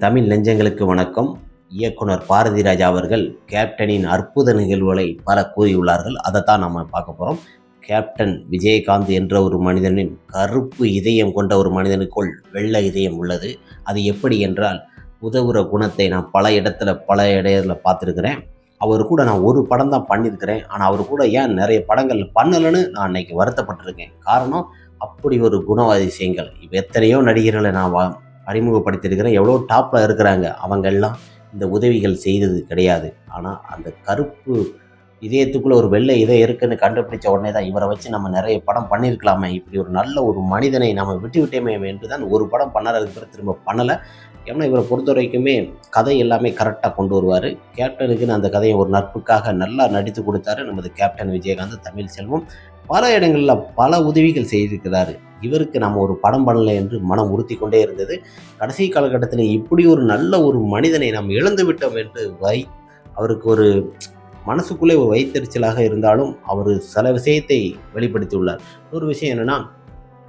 தமிழ் நெஞ்சங்களுக்கு வணக்கம். இயக்குனர் பாரதி ராஜா அவர்கள் கேப்டனின் அற்புத நிகழ்வுகளை பல கூறியுள்ளார்கள். அதை தான் நம்ம பார்க்க போகிறோம் கேப்டன் விஜயகாந்த் என்ற ஒரு மனிதனின் கருப்பு இதயம் கொண்ட ஒரு மனிதனுக்குள் வெள்ளை இதயம் உள்ளது. அது எப்படி என்றால் உதவுற குணத்தை நான் பல இடத்துல பல இடத்துல பார்த்துருக்குறேன். அவர் கூட நான் ஒரு படம் தான் பண்ணியிருக்கிறேன். ஆனால் அவர் கூட ஏன் நிறைய படங்கள் பண்ணலைன்னு நான் அன்னைக்கு வருத்தப்பட்டிருக்கேன். காரணம் அப்படி ஒரு குணாதிசயங்கள் இப்போ எத்தனையோ நடிகர்களை நான் வா அறிமுகப்படுத்தியிருக்கிறேன். எவ்வளோ டாப்பில் இருக்கிறாங்க. அவங்கெல்லாம் இந்த உதவிகள் செய்தது கிடையாது. ஆனால் அந்த கருப்பு இதயத்துக்குள்ளே ஒரு வெள்ளை இதை இருக்குன்னு கண்டுபிடிச்ச உடனே தான் இவரை வச்சு நம்ம நிறைய படம் பண்ணியிருக்கலாமே. இப்படி ஒரு நல்ல ஒரு மனிதனை நம்ம விட்டு விட்டேமே என்று தான் ஒரு படம் பண்ணார். அதுக்கு பிறகு திரும்ப பண்ணலை. ஏன்னா இவரை பொறுத்த வரைக்குமே கதை எல்லாமே கரெக்டாக கொண்டு வருவார். கேப்டனுக்குன்னு அந்த கதையை ஒரு நட்புக்காக நல்லா நடித்து கொடுத்தாரு. நமது கேப்டன் விஜயகாந்த் தமிழ் செல்வம். பல இடங்களில் பல உதவிகள் செய்திருக்கிறார். இவருக்கு நம்ம ஒரு படம் பண்ணலை என்று மனம் உறுத்தி கொண்டே இருந்தது. கடைசி காலகட்டத்தில் இப்படி ஒரு நல்ல ஒரு மனிதனை நாம் இழந்து விட்டோம் என்று வை அவருக்கு ஒரு மனசுக்குள்ளே ஒரு வைத்தறிச்சலாக இருந்தாலும் அவர் சில விஷயத்தை வெளிப்படுத்தியுள்ளார். ஒரு விஷயம் என்னென்னா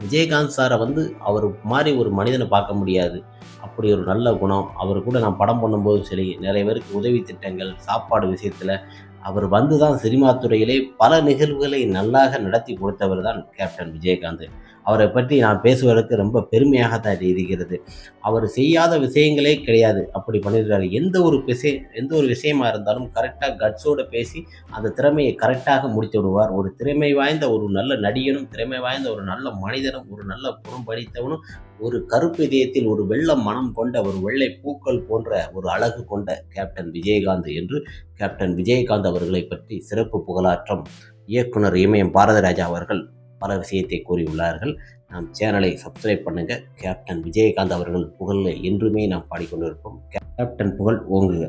விஜயகாந்த் சாரை வந்து அவர் மாதிரி ஒரு மனிதனை பார்க்க முடியாது. அப்படி ஒரு நல்ல குணம். அவர் கூட நான் படம் பண்ணும்போதும் சரி நிறைய பேருக்கு உதவி திட்டங்கள் சாப்பாடு விஷயத்தில் அவர் வந்து தான் சினிமா துறையிலே பல நிகழ்வுகளை நல்லாக நடத்தி கொடுத்தவர் தான் கேப்டன் விஜயகாந்த். அவரை பற்றி நான் பேசுவதற்கு ரொம்ப பெருமையாக தான் இருக்கிறது. அவர் செய்யாத விஷயங்களே கிடையாது. அப்படி பண்ணியிருக்காரு எந்த ஒரு விஷயம் எந்த ஒரு விஷயமா இருந்தாலும் கரெக்டாக கட்ஸோடு பேசி அந்த திறமையை கரெக்டாக முடித்து விடுவார். ஒரு திறமை வாய்ந்த ஒரு நல்ல நடிகனும் திறமை வாய்ந்த ஒரு நல்ல மனிதனும் ஒரு நல்ல புறம் படித்தவனும் ஒரு கருப்பு இதயத்தில் ஒரு வெள்ள மனம் கொண்ட ஒரு வெள்ளை பூக்கள் போன்ற ஒரு அழகு கொண்ட கேப்டன் விஜயகாந்த் என்று கேப்டன் விஜயகாந்த் அவர்களை பற்றி சிறப்பு புகழாற்றம் இயக்குனர் இமயம் பாரதராஜா அவர்கள் பல விஷயத்தை கூறியுள்ளார்கள். நம் சேனலை சப்ஸ்கிரைப் பண்ணுங்க. கேப்டன் விஜயகாந்த் அவர்கள் புகழை என்றுமே நாம் பாடிக்கொண்டிருப்போம். கேப்டன் புகழ் ஓங்குக.